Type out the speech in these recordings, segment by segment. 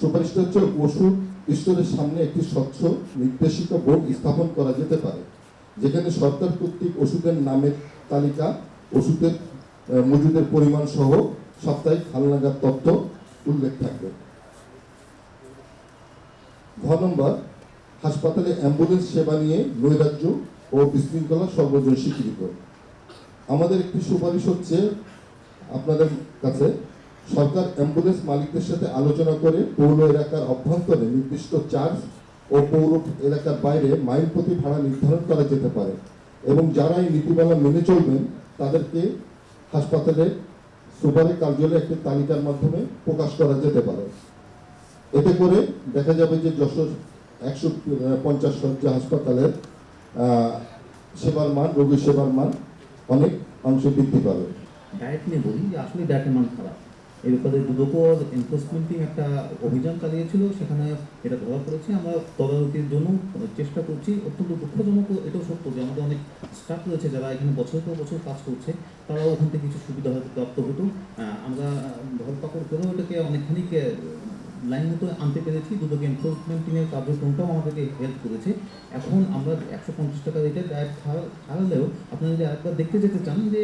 সুপারিশটা হচ্ছে ওষুধ স্টোরের সামনে একটি স্বচ্ছ, নির্দেশিত বোর্ড স্থাপন করা যেতে পারে। যেখানে সরকার কর্তৃক ওষুধের নামের তালিকা, ওষুধের মজুদের পরিমাণ সহ সাপ্তাহিক হালনাগাদ তথ্য উল্লেখ থাকবে। ঘ নম্বর, হাসপাতালে অ্যাম্বুলেন্স সেবা নিয়ে নৈরাজ্য ও বিশৃঙ্খলা সর্বজন স্বীকৃত আমাদের একটি সুপারিশ হচ্ছে আপনাদের কাছে সরকার অ্যাম্বুলেন্স মালিকদের সাথে আলোচনা করে পৌর এলাকার অভ্যন্তরে নির্দিষ্ট চার্জ ও পৌর এলাকার বাইরে মাইল প্রতি ভাড়া নির্ধারণ করা যেতে পারে এবং যারা এই নীতিমালা মেনে চলবেন, তাদেরকে হাসপাতালে সুপারের কার্যালয়ে একটি তালিকার মাধ্যমে প্রকাশ করা যেতে পারে। এতে করে দেখা যাবে যে যশোর একশো পঞ্চাশ শয্যা হাসপাতালের সেবার মান রোগী সেবার মান অনেক অংশে বৃদ্ধি পাবে। ডায়েট নিয়ে বলি আসলে ডায়েটের মান খারাপ। এই ব্যাপারে দুদকর এনফোর্সমেন্ট একটা অভিযান চালিয়েছিল, সেখানে এটা ধরা পড়েছে আমরা তদারকির জন্য চেষ্টা করছি। অত্যন্ত দুঃখজনক, এটাও সত্য যে আমাদের অনেক স্টাফ রয়েছে যারা এখানে বছর পর বছর কাজ করছে, তারাও ওখান থেকে কিছু সুবিধা হয়তো প্রাপ্ত হতো। আমরা ধরপাকড় করেও এটাকে অনেকখানি লাইন মতো আনতে পেরেছি। দুদক এনফোর্সমেন্ট টিমের কার্যক্রমটাও আমাদেরকে হেল্প করেছে। এখন আমরা একশো পঞ্চাশ টাকা রেটে ডায়েট খাওয়ালেও আপনারা যদি আরেকবার দেখতে যেতে চান, যে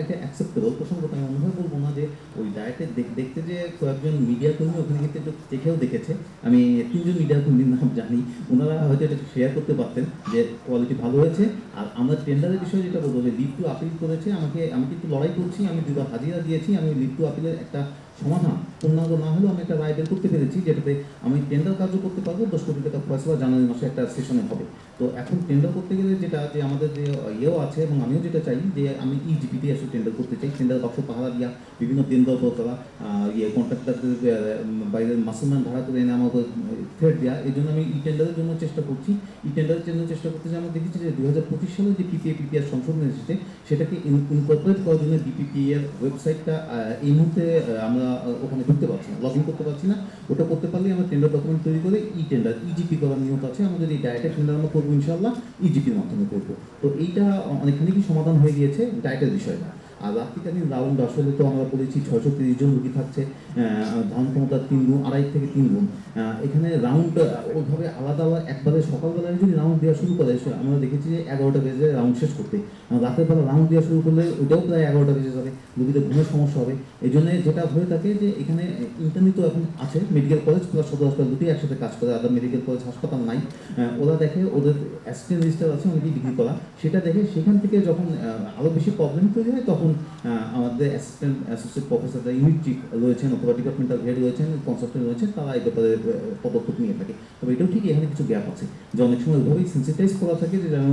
একটা অ্যাকসেপ্টেবল প্রসঙ্গত আমি অনুভব বলব না যে ওই ডায়েটে দেখতে যে কয়েকজন মিডিয়া কর্মী ওখানে কিন্তু একটু দেখেও দেখেছে। আমি তিনজন মিডিয়া কর্মীর নাম জানি। ওনারা হয়তো এটা শেয়ার করতে পারতেন যে কোয়ালিটি ভালো হয়েছে। আর আমরা টেন্ডারের বিষয়ে যেটা বলব যে লিভ টু আপিল করেছে, আমাকে আমি কিন্তু লড়াই করছি, আমি দুবার হাজিরা দিয়েছি, আমি লিভ টু আপিলের একটা সমাধান। পূর্ণাঙ্গ না হলেও আমি একটা রায় বের করতে পেরেছি যেটাতে আমি টেন্ডার কার্য করতে পারব দশ কোটি টাকা ফয়সলা জানুয়ারি মাসে একটা সেশনে হবে। তো এখন টেন্ডার করতে গেলে যেটা যে আমাদের যে ইয়েও আছে এবং আমিও যেটা চাই যে আমি E ইজিপিতে আসলে টেন্ডার করতে চাই। টেন্ডার বাক্স পাহারা দিয়া বিভিন্ন টেন্ডার করা ইয়ে কন্ট্রাক্টারদের বাইরের মাসুলমান ভাড়া করে এনে আমাকে থ্রেড দেওয়া এই জন্য আমি ই টেন্ডারের জন্য চেষ্টা করছি। ই টেন্ডারের জন্য চেষ্টা করতে যে আমরা দেখেছি যে দু হাজার পঁচিশ সালে যে পিপিএ পিপিআর সংশোধন এসেছে সেটাকে ইনকর্পোরেট করার জন্য বিপিপি এর ওয়েবসাইটটা এই মুহূর্তে আহ, আমরা ওখানে ঢুকতে পারছি না লগ ইন করতে পারছি না। ওটা করতে পারলে আমরা টেন্ডার ডকুমেন্ট তৈরি করে ই টেন্ডার ইজিপি করার নিয়ম আছে, আমাদের এই ডায়েটের টেন্ডার আমরা করব ইনশাল্লাহ ইজিপির মাধ্যমে করব। তো এইটা অনেকখানি কি সমাধান হয়ে গিয়েছে? ডায়েটের বিষয়টা। আর রাত্রিকালীন রাউন্ড আসলে তো আমরা বলেছি ছয়শো তিরিশ জন রুগী থাকছে ধান ক্ষমতা তিন গুণ, আড়াই থেকে তিন গুণ। এখানে রাউন্ড, ওইভাবে আলাদা আলাদা, একবারে সকালবেলায় যদি রাউন্ড দেওয়া শুরু করে আমরা দেখেছি যে এগারোটা বেজে রাউন্ড শেষ করতে। রাতের বেলা রাউন্ড দেওয়া শুরু করলে ওইটাও প্রায় এগারোটা বেজে যাবে, রুগীদের ঘুমের সমস্যা হবে। এই জন্য যেটা হয়ে থাকে যে এখানে ইন্টারনেটও এখন আছে মেডিকেল কলেজ প্লাস সদর হাসপাতাল দুটোই একসাথে কাজ করে, আদার মেডিকেল কলেজ হাসপাতাল নাই। ওরা দেখে ওদের অ্যাসিস্ট্যান্ট রেজিস্টার আছে, অনেকেই ডিগ্রি করা। সেটা দেখে সেখান থেকে যখন আরও বেশি প্রবলেম তৈরি হয়, তখন আহ, আমাদের assistant associate professor unit chief রয়েছেন অথবা ডিপার্টমেন্টাল হেড রয়েছেন কনসালটেন্ট রয়েছেন তারা এই ব্যাপারে পদক্ষেপ নিয়ে থাকে। তবে এটাও ঠিক এখানে কিছু গ্যাপ আছে যে অনেক সময় ওইভাবেই সেন্সিটাইজ করা থাকে যে যেন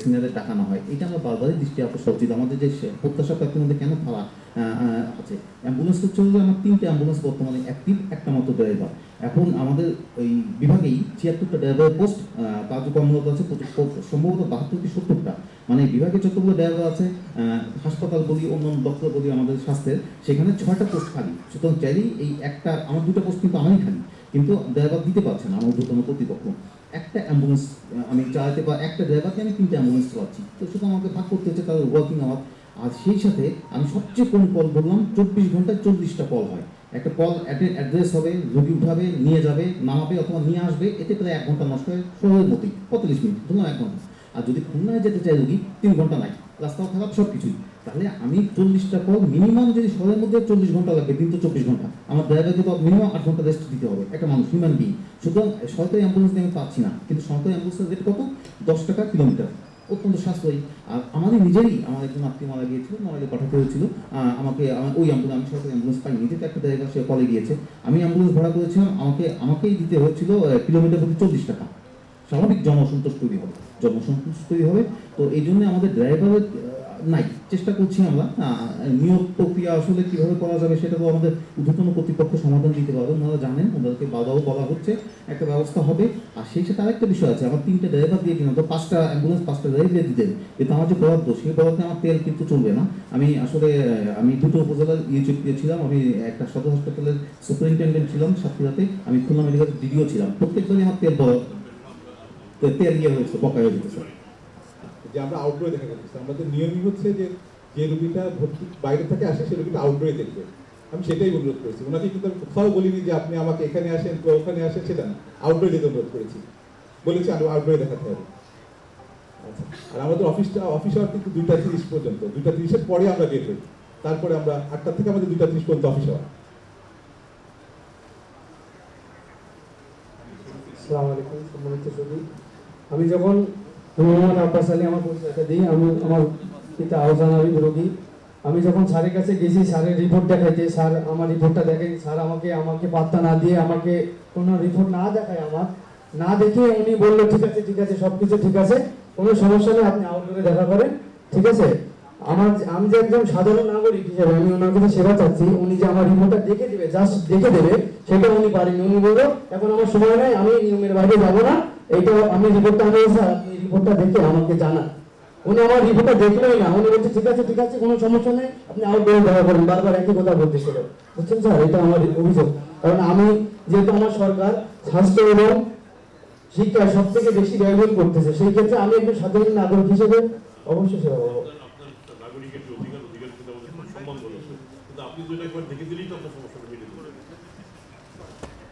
সিনিয়ারের টাকা না হয়। এটা আমরা বারবারই দৃষ্টি আকর্ষণ উচিত আমাদের যে প্রত্যাশা প্রাপ্তির মধ্যে কেন ফালা অ্যাম্বুলেন্স হচ্ছে হলো আমার তিনটে অ্যাম্বুলেন্স বর্তমানে অ্যাক্টিভ একটা মাত্র ড্রাইভার এখন আমাদের ওই বিভাগেই ছিয়াত্তরটা ড্রাইভার পোস্ট কার্যকর্মরত আছে সম্ভবত বাহাত্তর কি সত্তরটা। মানে বিভাগে যতগুলো ড্রাইভার আছে হাসপাতাল বলি, অন্যান্য দপ্তর বলি, আমাদের স্বাস্থ্যের, সেখানে ছয়টা পোস্ট খালি। সুতরাং চাইলেই এই একটা, আমার দুটো পোস্ট কিন্তু আমারই খালি। কিন্তু ড্রাইভার দিতে পারছে না, আমার ঊর্ধ্বতন কর্তৃপক্ষ। একটা অ্যাম্বুলেন্স আমি চালাতে পার একটা ড্রাইভারকে আমি তিনটা অ্যাম্বুলেন্স চালাচ্ছি। তো সুতরাং আমাকে ভাগ করতে হচ্ছে, তাদের ওয়ার্কিং আওয়ার আর সেই সাথে আমি সবচেয়ে কম কল বললাম চব্বিশ ঘন্টায় চল্লিশটা কল হয়। একটা কল অ্যাড্রেস হবে, রোগী উঠাবে, নিয়ে যাবে, নামাবে অথবা নিয়ে আসবে, এতে প্রায় এক ঘণ্টা নষ্ট হয় শহরের মতোই, পঁয়তাল্লিশ মিনিট ধরলাম এক ঘণ্টা। আর যদি খুলনায় যেতে চাই রুগী, তিন ঘণ্টা নাই, রাস্তাও খারাপ সব কিছুই তাহলে আমি চল্লিশটা কল মিনিমাম যদি শহরের মধ্যে চল্লিশ ঘণ্টা লাগবে দিন তো চব্বিশ ঘণ্টা, আমার ড্রাইভারকে তো মিনিমাম আট ঘণ্টা রেস্ট দিতে হবে, একটা মানুষ হিউম্যান বিং সুতরাং সরকারি অ্যাম্বুলেন্স দিয়ে আমি পাচ্ছি না, কিন্তু সরকারি অ্যাম্বুলেন্সের রেট কত? দশ টাকা কিলোমিটার। অত্যন্ত সাশ্রয়ী। আর আমাদের নিজেরই আমার একজন আত্মীয় মারা গিয়েছিল মারাকে পাঠাতে হয়েছিল। আমাকে ওই অ্যাম্বুলেন্স আমি সরকারি অ্যাম্বুলেন্স পাইনি। যেটা একটা ড্রাইভার সে কলে গিয়েছে। আমি অ্যাম্বুলেন্স ভাড়া করেছিলাম, আমাকে, আমাকেই দিতে হচ্ছিল কিলোমিটার প্রতি চল্লিশ টাকা। স্বাভাবিক জনসন্তোষ তৈরি হবে, জনসন্তোষ তৈরি হবে। তো এই জন্য আমাদের ড্রাইভারের নাই, চেষ্টা করছি আমরা। নিয়োগ প্রক্রিয়া আসলে কীভাবে করা যাবে সেটা তো আমাদের ঊর্ধ্বতন কর্তৃপক্ষ সমাধান দিতে পারবে। ওনারা জানেন, ওনাদেরকে বাধাও বলা হচ্ছে, একটা ব্যবস্থা হবে। আর সেই সাথে আরেকটা বিষয় আছে, আমার তিনটে ড্রাইভার দিয়ে দিলাম, তো পাঁচটা অ্যাম্বুলেন্স পাঁচটা ড্রাইভার দিতেন। কিন্তু আমার যে বরাদ্দ, সেই বরাদ্দে আমার তেল কিন্তু চলবে না। আমি আসলে, আমি দুটো উপজেলার ইউটিউব ছিলাম আমি একটা সদর হাসপাতালের সুপারিনটেন্ডেন্ট ছিলাম সাতক্ষীরাতে আমি খুলনা মেডিকেল ডিডিও ছিলাম। প্রত্যেকজনই আমার তেল বরাদ্দ, তেল ইয়ে হয়েছে বকায় হয়ে যেতেছে। যে আমরা আউটডোরে দেখা যাচ্ছে আমাদের নিয়মই হচ্ছে যে যে রুগীটা ভর্তি বাইরে থেকে আসে, সে রুগীটা আউটডোরে দেখবে। আমি সেটাই অনুরোধ করেছি। ওনাকে কিন্তু আমি কোথাও বলিনি যে আপনি আমাকে এখানে আসেন তো ওখানে আসেন সেটা না। আউটডোরে যেতে অনুরোধ করেছি। বলেছি, আমি আউটডোরে দেখাতে হবে। আচ্ছা আর আমাদের অফিসটা অফিস আওয়ার কিন্তু দুইটা তিরিশ পর্যন্ত। দুইটা তিরিশের পরে আমরা বের হই। তারপরে আমরা আটটা থেকে আমাদের দুইটা তিরিশ পর্যন্ত অফিস আওয়ার আসসালামু আলাইকুম, সম্মানিত আমি যখন আমি আব্বাস আলী আমার পরিচয়টা দিই আমি আমার পিতা আহসান আলী রোগী আমি যখন স্যারের কাছে গেছি, স্যারের রিপোর্ট দেখাইতে, স্যার আমার রিপোর্টটা দেখেন স্যার আমাকে আমাকে পাত্তা না দিয়ে আমাকে কোনো রিপোর্ট না দেখায় আমার। না দেখে উনি বলল, ঠিক আছে ঠিক আছে সব কিছু ঠিক আছে, কোনো সমস্যা নেই, আপনি আউটডোরে দেখা করেন, ঠিক আছে? আমার আমি যে একজন সাধারণ নাগরিক হিসেবে আমি ওনার কাছে সেবা চাচ্ছি, উনি যে আমার রিপোর্টটা দেখে দিবে জাস্ট দেখে দেবে, সেটা উনি পারেনি উনি বলল, এখন আমার সময় নাই, আমি নিয়মের বাইরে যাব না। এইটা আমি রিপোর্টটা আনি স্যার আপনি রিপোর্টটা দেখে আমাকে জানান। উনি আমার রিপোর্টটা দেখলোই না। উনি বলছে, ঠিক আছে ঠিক আছে, কোনো সমস্যা নেই, আপনি আউটডোরে দেখা করেন। বারবার একই কথা বলতেছিল। বুঝছেন স্যার? এটা আমার অভিযোগ। কারণ আমি যেহেতু আমার সরকার, স্বাস্থ্য এবং শিক্ষা সব থেকে বেশি ব্যয়বহুল করতেছে, সেই ক্ষেত্রে আমি একজন সাধারণ নাগরিক হিসেবে অবশ্যই সেবা পাবো নাগরিকের যে অধিকার অধিকার কিন্তু আমাদের সম্মান বলেছে কিন্তু আপনি তো এটা একবার দেখে দিলেই তো আপনার যাবে